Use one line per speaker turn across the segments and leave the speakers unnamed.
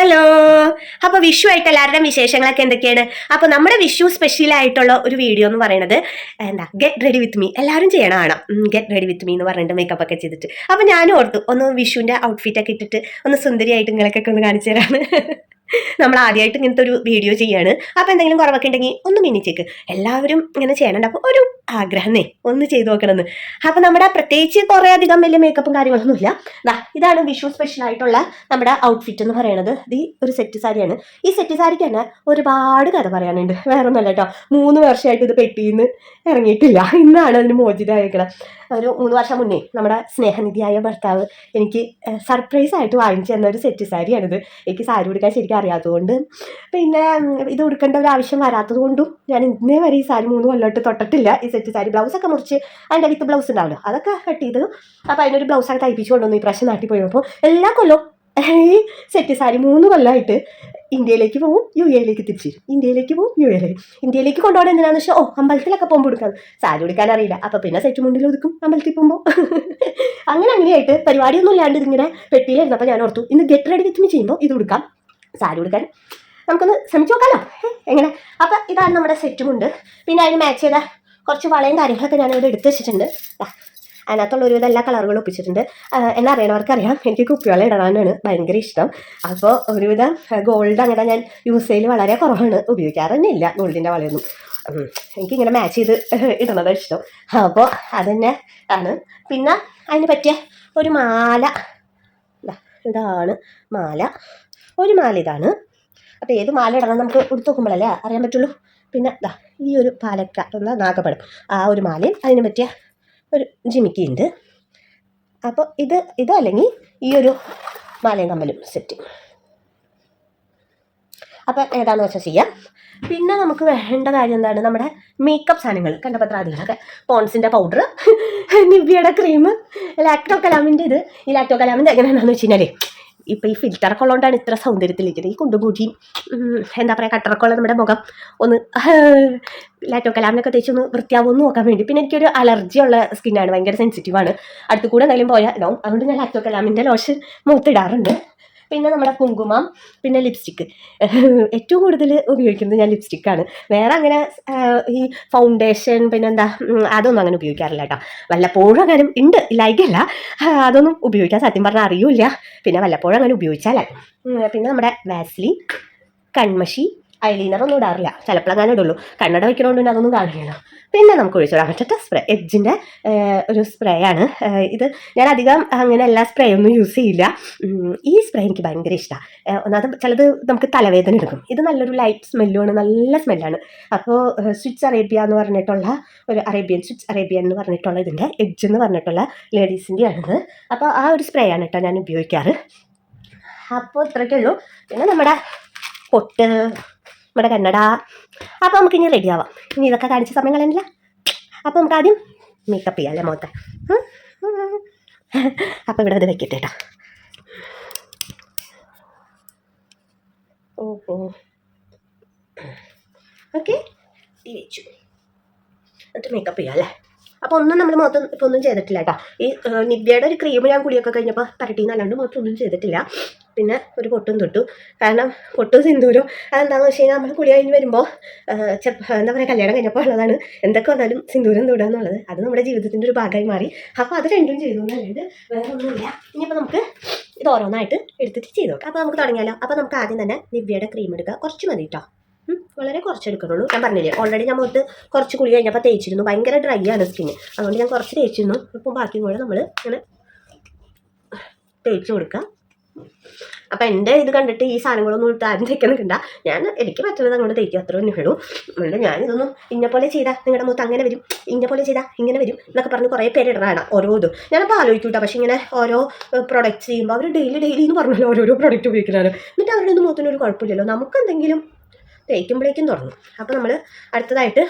Hello. അപ്പൊ വിഷു ആയിട്ട് എല്ലാവരുടെയും വിശേഷങ്ങളൊക്കെ എന്തൊക്കെയാണ്? അപ്പൊ നമ്മുടെ വിഷു സ്പെഷ്യൽ ആയിട്ടുള്ള ഒരു വീഡിയോ എന്ന് പറയുന്നത് എന്താ ഗെറ്റ് റെഡി വിത്ത് മീ എല്ലാവരും ചെയ്യണമാണ് ഗെറ്റ് റെഡി വിത്ത് മീ എന്ന് പറഞ്ഞിട്ട് മേക്കപ്പ് ഒക്കെ ചെയ്തിട്ട്. അപ്പൊ ഞാനും ഓർത്തു ഒന്ന് വിഷുവിന്റെ ഔട്ട്ഫിറ്റ് ഒക്കെ ഇട്ടിട്ട് ഒന്ന് സുന്ദരിയായിട്ട് നിങ്ങളൊക്കെ ഒന്ന് കാണിച്ചു തരാണ്. നമ്മൾ ആദ്യമായിട്ട് ഇങ്ങനത്തെ ഒരു വീഡിയോ ചെയ്യാണ്. അപ്പോൾ എന്തെങ്കിലും കുറവൊക്കെ ഉണ്ടെങ്കിൽ ഒന്ന് മിനിച്ചേക്ക് എല്ലാവരും ഇങ്ങനെ ചെയ്യണുണ്ട്. അപ്പോൾ ഒരു ആഗ്രഹമേ ഒന്ന് ചെയ്തു നോക്കണമെന്ന്. അപ്പോൾ നമ്മുടെ പ്രത്യേകിച്ച് കുറേ അധികം വലിയ മേക്കപ്പും കാര്യങ്ങളൊന്നുമില്ല ദാ ഇതാണ് വിഷു സ്പെഷ്യൽ ആയിട്ടുള്ള നമ്മുടെ ഔട്ട്ഫിറ്റ് എന്ന് പറയുന്നത് ഇത് ഒരു സെറ്റ് സാരിയാണ് ഈ സെറ്റ് സാരിക്ക് തന്നെ ഒരുപാട് കഥ പറയാനുണ്ട്. വേറെ ഒന്നല്ല കേട്ടോ. മൂന്ന് വർഷമായിട്ട് ഇത് പെട്ടിന്ന് ഇറങ്ങിയിട്ടില്ല. ഇന്നാണ് അതിന് മോചിതമായിരിക്കണം ഒരു മൂന്ന് വർഷം മുന്നേ നമ്മുടെ സ്നേഹനിധിയായ ഭർത്താവ് എനിക്ക് സർപ്രൈസ് ആയിട്ട് വാങ്ങിച്ചു തന്ന ഒരു സെറ്റ് സാരിയാണിത് എനിക്ക് സാരി കൊടുക്കാൻ ശരിക്കും അറിയാത്തതുകൊണ്ട്. പിന്നെ ഇത് ഉടുക്കേണ്ട ഒരു ആവശ്യം വരാത്തത് കൊണ്ടും ഞാൻ ഇന്നേ വരെ ഈ സാരി മൂന്ന് കൊല്ലോട്ട് തൊട്ടിട്ടില്ല. ഈ സെറ്റ് സാരി ബ്ലൗസൊക്കെ മുറിച്ച് അതിന്റെ വിത്ത് ബ്ലൗസ് ഉണ്ടാവില്ല അതൊക്കെ കട്ട് ചെയ്ത് അപ്പോൾ അതിനൊരു ബ്ലൗസൊക്കെ തയ്പ്പിച്ചു കൊണ്ടുവന്നു. ഈ പ്രാവശ്യം നാട്ടിൽ പോയപ്പോൾ എല്ലാ കൊല്ലവും ഈ സെറ്റ് സാരി മൂന്ന് കൊല്ലമായിട്ട് ഇന്ത്യയിലേക്ക് പോവും യു എയിലേക്ക് തിരിച്ചു വരും. ഇന്ത്യയിലേക്ക് പോവും യു എയിലേക്ക് ഇന്ത്യയിലേക്ക് കൊണ്ടുപോകണം എന്തിനാന്ന് വെച്ചാൽ ഓ അമ്പലത്തിലൊക്കെ പോകുമ്പോൾ എടുക്കാം സാരി ഉടുക്കാൻ അറിയില്ല. അപ്പോൾ പിന്നെ സെറ്റ് മുണ്ടിൽ ഒതുക്കും അമ്പലത്തിൽ പോകുമ്പോൾ അങ്ങനെ അങ്ങനെയായിട്ട് പരിപാടിയൊന്നും ഇല്ലാണ്ട് ഇതിങ്ങനെ പെട്ടിയിലായിരുന്നു അപ്പോൾ ഞാൻ ഓർത്തു ഇന്ന് ഗെറ്റ് റെഡി വിത്ത് മീ ചെയ്യുമ്പോൾ ഇത് കൊടുക്കാം സാരി കൊടുക്കാൻ നമുക്കൊന്ന് ശ്രമിച്ചു നോക്കാലോ. എങ്ങനെ? അപ്പം ഇതാണ് നമ്മുടെ സെറ്റുമുണ്ട് പിന്നെ അതിന് മാച്ച് ചെയ്ത കുറച്ച് വളയും കാര്യങ്ങളൊക്കെ ഞാൻ ഇവിടെ എടുത്ത് വെച്ചിട്ടുണ്ട്. അതിനകത്തുള്ള ഒരുവിധം എല്ലാ കളറുകളും ഒപ്പിച്ചിട്ടുണ്ട്. എന്നാ അറിയണവർക്ക് അറിയാം എനിക്ക് കുപ്പിവെള്ളം ഇടാനാണ് ഭയങ്കര ഇഷ്ടം. അപ്പോൾ ഒരുവിധം ഗോൾഡ് അങ്ങനെ ഞാൻ യൂസ് ചെയ്യൽ വളരെ കുറവാണ്. ഉപയോഗിക്കാറ് തന്നെ ഇല്ല ഗോൾഡിന്റെ വളയൊന്നും എനിക്കിങ്ങനെ മാച്ച് ചെയ്ത് ഇടണതാണ് ഇഷ്ടം. അപ്പോൾ അതന്നെ ആണ്. പിന്നെ അതിന് പറ്റിയ ഒരു മാല. ഇതാണ് മാല. ഒരു മാല ഇതാണ്. അപ്പോൾ ഏത് മാല ഇടണം നമുക്ക് എടുത്ത് നോക്കുമ്പോഴല്ലേ അറിയാൻ പറ്റുള്ളൂ. പിന്നെ ദാ ഈ ഒരു പാലക്ക എന്ന നാഗപ്പഴം ആ ഒരു മാലയും അതിന് പറ്റിയ ഒരു ജിമിക്കി ഉണ്ട്. അപ്പോൾ ഇത് ഇത് അല്ലെങ്കിൽ ഈ ഒരു മാലയും കമ്മലും സെറ്റ് അപ്പം ഏതാണെന്ന് വെച്ചാൽ ചെയ്യാം. പിന്നെ നമുക്ക് വേണ്ട കാര്യം എന്താണ്? നമ്മുടെ മേക്കപ്പ് സാധനങ്ങൾ കണ്ടപത്രാദികളൊക്കെ പോൺസിന്റെ പൗഡർ നിവ്യയുടെ ക്രീം ലാക്ടോ കലാമിന്റെ ഇത്. ഈ ലാക്ടോ കലാമിന്റെ എങ്ങനെയാണെന്ന് വെച്ച് കഴിഞ്ഞാൽ ഇപ്പം ഈ ഫിൽറ്ററൊക്കെ ഉള്ളതുകൊണ്ടാണ് ഇത്ര സൗന്ദര്യത്തിലിരിക്കുന്നത് ഈ കുണ്ടുകൂട്ടി എന്താ പറയുക കൊള്ള നമ്മുടെ മുഖം ഒന്ന് ലാറ്റോ കലാമിനൊക്കെ തേച്ച് ഒന്ന് വൃത്തിയാവും നോക്കാൻ വേണ്ടി. പിന്നെ എനിക്കൊരു അലർജി ഉള്ള സ്കിന്നാണ് ഭയങ്കര സെൻസിറ്റീവാണ് അടുത്ത് കൂടെ എന്തെങ്കിലും പോയാൽ അതുകൊണ്ട് ഞാൻ ലാറ്റോ കലാമിന്റെ ലോഷൻ മുഖത്തിടാറുണ്ട് പിന്നെ നമ്മുടെ കുങ്കുമം പിന്നെ ലിപ്സ്റ്റിക്ക് ഏറ്റവും കൂടുതൽ ഉപയോഗിക്കുന്നത് ഞാൻ ലിപ്സ്റ്റിക്കാണ് വേറെ അങ്ങനെ ഈ ഫൗണ്ടേഷൻ പിന്നെന്താ അതൊന്നും അങ്ങനെ ഉപയോഗിക്കാറില്ല കേട്ടോ. വല്ലപ്പോഴും അങ്ങനെ ഉണ്ട് ലൈക്കല്ല അതൊന്നും ഉപയോഗിക്കാൻ സത്യം പറഞ്ഞാൽ അറിയില്ല. പിന്നെ വല്ലപ്പോഴും അങ്ങനെ ഉപയോഗിച്ചാലായി പിന്നെ നമ്മുടെ വാസ്ലി കൺമഷി ഐലൈനർ ഒന്നും ഇടാറില്ല. ചിലപ്പോൾ അങ്ങനെ ഇടുള്ളൂ. കണ്ണട വയ്ക്കണോണ്ട് പിന്നെ അതൊന്നും കാണില്ല. പിന്നെ നമുക്ക് ഒഴിച്ചിടാൻ പറ്റത്ത സ്പ്രേ എഡ്ജിന്റെ ഒരു സ്പ്രേ ആണ്. ഇത് ഞാൻ അധികം അങ്ങനെ എല്ലാ സ്പ്രേ ഒന്നും യൂസ് ചെയ്യില്ല. ഈ സ്പ്രേ എനിക്ക് ഭയങ്കര ഇഷ്ടമാണ് ഒന്നാമത് ചിലത് നമുക്ക് തലവേദന എടുക്കും. ഇത് നല്ലൊരു ലൈറ്റ് സ്മെല്ലുമാണ് നല്ല സ്മെല്ലാണ് അപ്പോൾ സ്വിച്ച് അറേബ്യ എന്ന് പറഞ്ഞിട്ടുള്ള ഒരു അറേബ്യൻ സ്വിച്ച് അറേബ്യൻ എന്ന് പറഞ്ഞിട്ടുള്ള ഇതിന്റെ എഡ്ജ് എന്ന് പറഞ്ഞിട്ടുള്ള ലേഡീസിന്റെ ആണിത്. അപ്പോൾ ആ ഒരു സ്പ്രേ ആണ് കേട്ടോ ഞാൻ ഉപയോഗിക്കാറ്. അപ്പോൾ ഇത്രയ്ക്കുള്ളൂ പിന്നെ നമ്മുടെ പൊട്ട് നമ്മുടെ കന്നഡ അപ്പോൾ നമുക്ക് ഇനി റെഡി ആവാം. ഇനി ഇതൊക്കെ കാണിച്ച സമയം കളയണില്ല അപ്പോൾ നമുക്ക് ആദ്യം മേക്കപ്പ് ചെയ്യാം അല്ലേ മുഖത്തെ അപ്പോൾ ഇവിടെ അത് വെക്കട്ടെ കേട്ടോ ഓഹോ. ഓക്കെ. വെച്ചു. എന്നിട്ട് മേക്കപ്പ് ചെയ്യാം അല്ലേ? അപ്പോൾ ഒന്നും നമ്മൾ മുഖത്ത് ഇപ്പോൾ ഒന്നും ചെയ്തിട്ടില്ല കേട്ടോ ഈ നിവ്യയുടെ ഒരു ക്രീം ഞാൻ കുളിയൊക്കെ കഴിഞ്ഞപ്പോൾ അല്ലാണ്ട് ഒന്നും ചെയ്തിട്ടില്ല. പിന്നെ ഒരു പൊട്ടും തൊട്ടു. കാരണം പൊട്ടും സിന്ദൂരും അതെന്താണെന്ന് വെച്ച് കഴിഞ്ഞാൽ നമ്മൾ കുളി കഴിഞ്ഞ് വരുമ്പോൾ എന്താ പറയുക കല്യാണം കഴിഞ്ഞപ്പോൾ ഉള്ളതാണ്. എന്തൊക്കെ വന്നാലും സിന്ദൂരം തൊടുക എന്നുള്ളത്. അത് നമ്മുടെ ജീവിതത്തിന്റെ ഒരു ഭാഗമായി മാറി. അപ്പോൾ അത് രണ്ടും ചെയ്തു എന്നല്ലാണ്ട് വേറെ ഒന്നുമില്ല. ഇനിയിപ്പോൾ നമുക്ക് ഇത് ഓരോന്നായിട്ട് എടുത്തിട്ട് ചെയ്തു നോക്കാം. അപ്പോൾ നമുക്ക് തുടങ്ങിയാലോ? അപ്പോൾ നമുക്ക് ആദ്യം തന്നെ നിവ്യയുടെ ക്രീം എടുക്കുക കുറച്ച് മതി കേട്ടോ വളരെ കുറച്ച് എടുക്കണുള്ളൂ ഞാൻ പറഞ്ഞില്ലേ ഓൾറെഡി ഞാൻ മുഖത്ത് കുറച്ച് കുളി കഴിഞ്ഞപ്പോൾ തേച്ചിരുന്നു. ഭയങ്കര ഡ്രൈ ആണ് സ്കിന്ന് അതുകൊണ്ട് ഞാൻ കുറച്ച് തേച്ചിരുന്നു. ഇപ്പം ബാക്കിയും കൂടെ നമ്മൾ ഇങ്ങനെ തേച്ച് കൊടുക്കാം. അപ്പം എന്റെ ഇത് കണ്ടിട്ട് ഈ സാധനങ്ങളൊന്നും ഇട്ട് ആരും തേക്കാൻ ഞാൻ എനിക്ക് പറ്റുന്നത് അങ്ങോട്ട് തേക്കും അത്ര തന്നെ ഉള്ളൂ. അതുകൊണ്ട് ഞാനിതൊന്നും ഇന്ന പോലെ ചെയ്താൽ നിങ്ങളുടെ മുഖത്ത് അങ്ങനെ വരും ഇന്ന പോലെ ചെയ്താൽ ഇങ്ങനെ വരും എന്നൊക്കെ പറഞ്ഞ് കുറേ പേര് ഇടണതാണ് ഓരോ ഇതും. ഞാനപ്പോൾ ആലോചിക്കൂട്ടോ പക്ഷേ ഇങ്ങനെ ഓരോ പ്രൊഡക്റ്റ്സ് ചെയ്യുമ്പോൾ അവർ ഡെയിലി ഡെയിലി എന്ന് പറഞ്ഞാലും ഓരോരോ പ്രൊഡക്റ്റ് ഉപയോഗിക്കുന്നതാണ് എന്നിട്ട് അവരുടെ ഒന്നും മുഖത്തിനൊരു കുഴപ്പമില്ലല്ലോ. നമുക്ക് എന്തെങ്കിലും തേക്കുമ്പോഴേക്കും തുടങ്ങും. അപ്പോൾ നമ്മൾ അടുത്തതായിട്ട്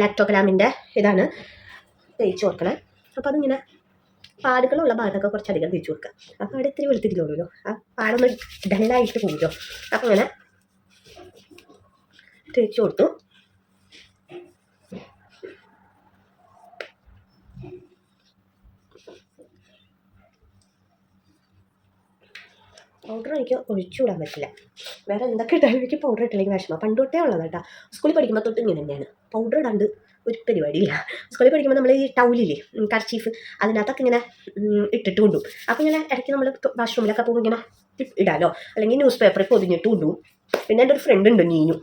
ലാക്ടോഗ്രാമിന്റെ ഇതാണ് തേച്ച് കൊടുക്കണേ. അപ്പോൾ അതിങ്ങനെ പാടുകളുള്ള ഭാഗത്തൊക്കെ കുറച്ചധികം തേച്ച് കൊടുക്കുക. അപ്പോൾ അവിടെ ഇത്തിരി വെളുത്തിരിക്കുള്ളൂ ആ പാടൊന്ന് ഡല്ലായിട്ട് പോകുമല്ലോ അപ്പോൾ അങ്ങനെ തേച്ച് കൊടുത്തു. പൗഡർ എനിക്ക് ഒഴിച്ചുവിടാൻ പറ്റില്ല. വേറെ എന്തൊക്കെ ഇട്ടാലും എനിക്ക് പൗഡർ ഇട്ടില്ലെങ്കിൽ വിഷമം. പണ്ട് തൊട്ടേ ഉള്ളത് കേട്ടോ. സ്കൂളിൽ പഠിക്കുമ്പോൾ തൊട്ട് ഇങ്ങനെ തന്നെയാണ്. പൗഡർ ഇടാണ്ട് ഒരു പരിപാടിയില്ല. സ്കൂളിൽ പഠിക്കുമ്പോൾ നമ്മൾ ഈ ടൗലില്ലേ കർച്ചീഫ് അതിനകത്തൊക്കെ ഇങ്ങനെ ഇട്ടിട്ട് കൊണ്ടുപോകും അപ്പോൾ ഇങ്ങനെ ഇടയ്ക്ക് നമ്മൾ വാഷ്റൂമിലൊക്കെ പോകുമ്പോൾ ഇങ്ങനെ ഇടാലോ. അല്ലെങ്കിൽ ന്യൂസ് പേപ്പറിൽ പൊതിഞ്ഞിട്ട് കൊണ്ടുപോകും പിന്നെ എന്റെ ഒരു ഫ്രണ്ട് ഉണ്ട് നീനു.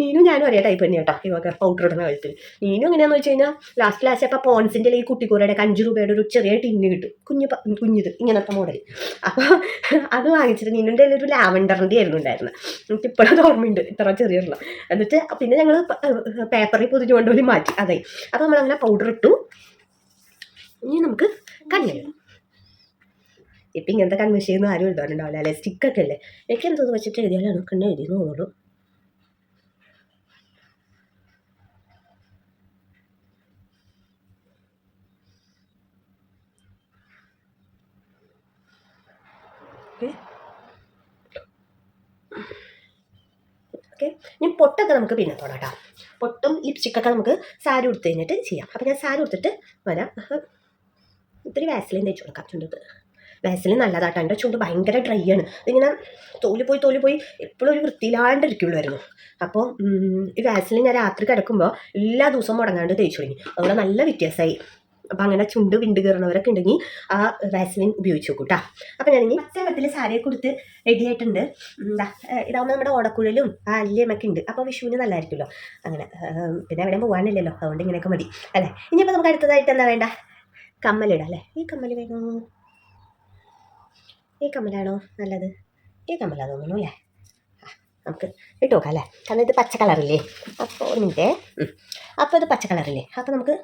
നീനു ഞാനും ഒരേ ടൈപ്പ് തന്നെ കേട്ടോ ഇവക്ക് പൗഡർ ഇടുന്ന കാര്യത്തിൽ നീനു എങ്ങനെയാണെന്ന് വെച്ച് കഴിഞ്ഞാൽ ലാസ്റ്റ് ലാസ്റ്റ് അപ്പോൾ പോൺസിന്റെ ഈ കുട്ടിക്കൂരയുടെ അഞ്ച് രൂപയുടെ ഒരു ചെറിയ ടിന്ന് കിട്ടും. കുഞ്ഞു കുഞ്ഞിത് ഇങ്ങനത്തെ മോഡൽ അപ്പോൾ അത് വാങ്ങിച്ചിട്ട് നീനുന്റെ ഒരു ലാവൻഡറിന്റെ ആയിരുന്നു ഉണ്ടായിരുന്നത് എനിക്ക് ഇപ്പോഴത് ഓർമ്മയുണ്ട് ഇത്ര ചെറിയ ഒരെണ്ണം എന്നിട്ട് പിന്നെ ഞങ്ങൾ പേപ്പറിൽ പൊതിഞ്ഞ് കൊണ്ടുപോയി മാറ്റി അതെ. അപ്പോൾ നമ്മളങ്ങനെ പൗഡർ ഇട്ടു. ഇനി നമുക്ക് കണ്ണെഴുതാം ഇപ്പം ഇങ്ങനത്തെ കൺവെൻഷൻ ഒന്നും ആരും എഴുതാറുണ്ടാവില്ല അല്ലെ? സ്റ്റിക്കൊക്കെ അല്ലേ? എനിക്ക് എന്തോന്ന് വെച്ചിട്ട് എഴുതിയാലാണ് കണ്ണ് എഴുതി തോന്നുള്ളൂ. ഓക്കെ. ഇനി പൊട്ടൊക്കെ നമുക്ക് പിന്നെ തുടങ്ങാം പൊട്ടും ലിപ്സ്റ്റിക്കൊക്കെ നമുക്ക് സാരി ഉടുത്ത് കഴിഞ്ഞിട്ട് ചെയ്യാം. അപ്പം ഞാൻ സാരി ഉടുത്തിട്ട് വരാം. ഇത്തിരി വാസലിൻ തേച്ച് കൊടുക്കാം. ചുണ്ടത്ത്. വാസലിൻ നല്ലതാട്ടോ. എന്റെ ചുണ്ട് ഭയങ്കര ഡ്രൈ ആണ്. ഇതിങ്ങനെ തോൽ പോയി തോൽ പോയി എപ്പോഴും ഒരു വൃത്തിയിലാണ്ടിരിക്കുള്ളായിരുന്നു അപ്പോൾ ഈ വാസലിൻ ഞാൻ രാത്രി കിടക്കുമ്പോൾ എല്ലാ ദിവസവും മുടങ്ങാണ്ട് തേച്ച് തുടങ്ങി. അതുകൊണ്ട് നല്ല വ്യത്യാസമായി അപ്പം അങ്ങനെ ചുണ്ട് വിണ്ട് കയറണവരൊക്കെ ഉണ്ടെങ്കിൽ ആ വാസ്ലിൻ ഉപയോഗിച്ച് നോക്കും കേട്ടോ അപ്പം ഞാനിനി പച്ചവെള്ളത്തിൽ സാരിയെ കൊടുത്ത് റെഡി ആയിട്ടുണ്ട്. എന്താ ഇതാവുമ്പോൾ നമ്മുടെ ഓടക്കുഴലും ആ അല്ലിയമ്മൊക്കെ ഉണ്ട്. അപ്പോൾ വിഷുവിന് നല്ലതായിരിക്കുമല്ലോ അങ്ങനെ പിന്നെ എവിടെയും പോകാനില്ലല്ലോ അതുകൊണ്ട് ഇങ്ങനെയൊക്കെ മതി. അല്ലേ? ഇനിയിപ്പോൾ നമുക്ക് അടുത്തതായിട്ട് എന്താ വേണ്ട? കമ്മലിടാം അല്ലേ? ഈ കമ്മൽ വേണോ ഈ കമ്മലാണോ നല്ലത്. ഈ കമ്മലാ തോന്നുന്നു അല്ലേ? നമുക്ക് ഇട്ട് നോക്കാം അല്ലേ? കാരണം ഇത് പച്ച കളറില്ലേ? അപ്പോൾ ഒരു മിനിറ്റേ. അപ്പോൾ ഇത് പച്ച കളറില്ലേ? അപ്പോൾ നമുക്ക്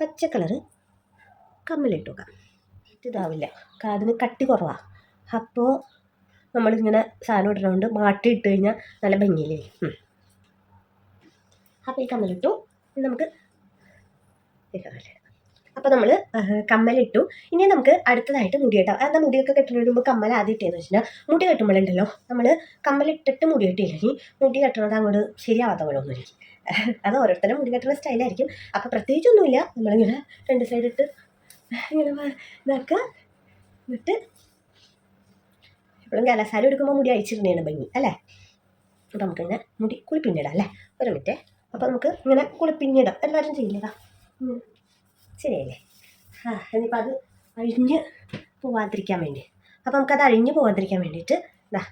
പച്ച കളറ് കമ്മലിട്ട് നോക്കാം. ഇതാവില്ല. കാതിന് കട്ടി കുറവാണ് അപ്പോൾ നമ്മളിങ്ങനെ സാധനം ഇടുന്നതുകൊണ്ട് മാട്ടി ഇട്ട് കഴിഞ്ഞാൽ നല്ല ഭംഗിയില്ലേ. അപ്പോൾ ഈ കമ്മലിട്ടു. നമുക്ക് ഈ കമ്മലിടാം അപ്പോൾ നമ്മൾ കമ്മലിട്ടു. ഇനി നമുക്ക് അടുത്തതായിട്ട് മുടി കെട്ടാം. എന്താ മുടിയൊക്കെ കെട്ടുന്നതിന് മുമ്പ് കമ്മൽ ആദ്യം ഇട്ടേന്ന് വെച്ചാൽ മുടി കെട്ടുമ്പോഴുണ്ടല്ലോ നമ്മൾ കമ്മലിട്ടിട്ട് മുടി കെട്ടിയില്ലെങ്കിൽ മുടി കെട്ടണത് അങ്ങോട്ട് ശരിയാവാത്ത പോലെ ഒന്നുമില്ല അത് ഓരോരുത്തരും മുടി കെട്ടുന്ന സ്റ്റൈലായിരിക്കും അപ്പോൾ പ്രത്യേകിച്ചൊന്നുമില്ല. നമ്മളിങ്ങനെ രണ്ട് സൈഡ് ഇട്ട് ഇങ്ങനെ ഇതാക്കുക. എന്നിട്ട് എപ്പോഴും കലസാരി എടുക്കുമ്പോൾ മുടി അയച്ചിരുന്നതാണ് ഭംഗി അല്ലേ? അപ്പോൾ നമുക്കിങ്ങനെ മുടി കുളിപ്പിന്നിടാം അല്ലേ? ഒരു മിനിറ്റ്. അപ്പോൾ നമുക്ക് ഇങ്ങനെ കുളിപ്പിന്നിടാം എല്ലാവരും ചെയ്യില്ലതാ ശരിയല്ലേ? ആ ഇനിയിപ്പോൾ അത് അഴിഞ്ഞ് പോവാതിരിക്കാൻ വേണ്ടി. അപ്പോൾ നമുക്കത് അഴിഞ്ഞ് പോവാതിരിക്കാൻ വേണ്ടിയിട്ട് ഇതാ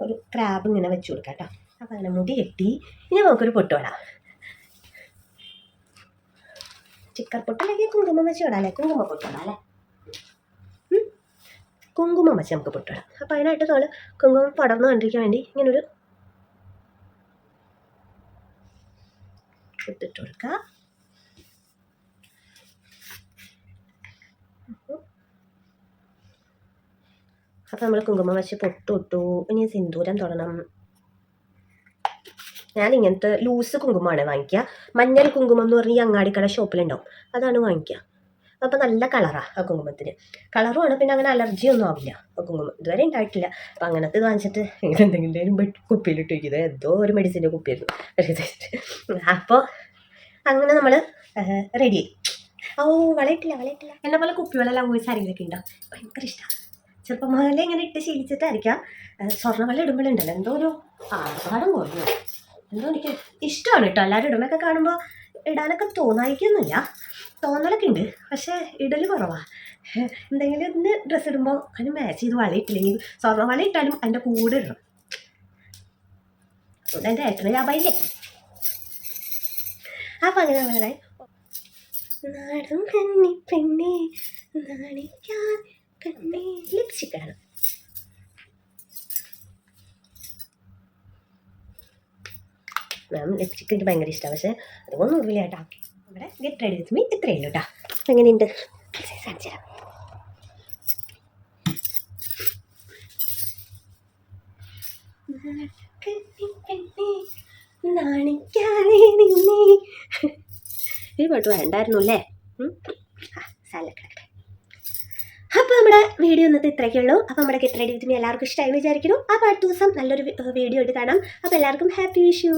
ഒരു ക്രാബ് ഇങ്ങനെ വെച്ച് കൊടുക്കാം കേട്ടോ. അപ്പോൾ അങ്ങനെ മുടി കെട്ടി ഇനി നമുക്കൊരു പൊട്ട് വിടാം ചിക്കർ പൊട്ടല്ലെങ്കിൽ കുങ്കുമം വെച്ച് വിടാം അല്ലേ? കുങ്കുമ പൊട്ട് വിടാം അല്ലേ? കുങ്കുമം വെച്ച് നമുക്ക് പൊട്ട് വിടാം അപ്പോൾ അതിനായിട്ട് നമ്മൾ കുങ്കുമം പടർന്നു കണ്ടിരിക്കാൻ വേണ്ടി ഇങ്ങനൊരു ഇട്ടിട്ട് കൊടുക്കാം. അപ്പോൾ നമ്മൾ കുങ്കുമം വെച്ച് പൊട്ടിട്ടു. ഇനി സിന്ദൂരം തൊടണം. ഞാൻ ഇങ്ങനത്തെ ലൂസ് കുങ്കുമമാണ് വാങ്ങിക്കുക മഞ്ഞൾ കുങ്കുമം എന്ന് പറഞ്ഞാൽ ഈ അങ്ങാടിക്കട ഷോപ്പിലുണ്ടാവും. അതാണ് വാങ്ങിക്കുക അപ്പോൾ നല്ല കളറാണ് ആ കുങ്കുമത്തിന്. കളറുമാണ് പിന്നെ അങ്ങനെ അലർജി ഒന്നും ആവില്ല. ആ കുങ്കുമം ഇതുവരെ ഉണ്ടായിട്ടില്ല അപ്പം അങ്ങനത്തെ വാങ്ങിച്ചിട്ട് എന്തെങ്കിലും കുപ്പിയിലിട്ടിരിക്കുന്നത് എന്തോ ഒരു മെഡിസിന്റെ കുപ്പിയായിരുന്നു. അപ്പോൾ അങ്ങനെ നമ്മൾ റെഡി ഓ വളയിട്ടില്ല വളയിട്ടില്ല. എന്നെ പോലെ കുപ്പികളെല്ലാം ലാംഗ്വേജ് ആരെങ്കിലൊക്കെ ഉണ്ടാവും ഭയങ്കര ഇഷ്ടമാണ് ചെറുപ്പം മുതലേ ഇങ്ങനെ ഇട്ട് ശീലിച്ചിട്ടായിരിക്കാം. സ്വർണവല്ല ഇടുമ്പോഴുണ്ടല്ലോ. എന്തോ ഒരു ആർഭാടം കുറഞ്ഞു എന്തോ എനിക്ക് ഇഷ്ടമാണ് കേട്ടോ. എല്ലാവരും ഇടുമ്പൊക്കെ കാണുമ്പോൾ ഇടാനൊക്കെ തോന്നായിക്കൊന്നുമില്ല. തോന്നലൊക്കെ ഉണ്ട്. പക്ഷേ ഇടൽ കുറവാണ് എന്തെങ്കിലും ഇന്ന് ഡ്രസ്സ് ഇടുമ്പോൾ അതിന് മാച്ച് ചെയ്ത് വള ഇട്ടില്ലെങ്കിൽ സ്വർണ വള ഇട്ടാലും അതിന്റെ കൂടെ ഇടണം. അതുകൊണ്ട് എന്റെ ഏട്ടന് ലാഭമില്ലേ അപ്പം അങ്ങനെ വളരെ നാടും കന്നി പെണ്ണെ നാണിക്കാൻ കണ്ണേ ലിപ്സ്റ്റിക് ആണ്. മാം ലിപ്സ്റ്റിക് എനിക്ക് ഭയങ്കര ഇഷ്ടമാണ് പക്ഷേ അതൊന്നും ഇല്ല കേട്ടോ. നമ്മുടെ ഗെറ്റ് റെഡി വിത്ത് മീ ഇത്രയേ ഉള്ളൂ കേട്ടോ. എങ്ങനെയുണ്ട്? കാണിച്ചു തരാം. നാണിക്കാതെ നിന്നെ. ഈ പാട്ട് വേണ്ടായിരുന്നു അല്ലേ. അപ്പോൾ നമ്മുടെ വീഡിയോ ഇന്നത്തെ ഇത്രയൊക്കെ ഉള്ളൂ. അപ്പോൾ നമ്മുടെ ഗെറ്റ് റെഡി എല്ലാവർക്കും ഇഷ്ടമായി വിചാരിക്കുന്നു. അപ്പോൾ അടുത്ത ദിവസം നല്ലൊരു വീഡിയോ ആയിട്ട് കാണാം. അപ്പോൾ എല്ലാവർക്കും ഹാപ്പി വിഷു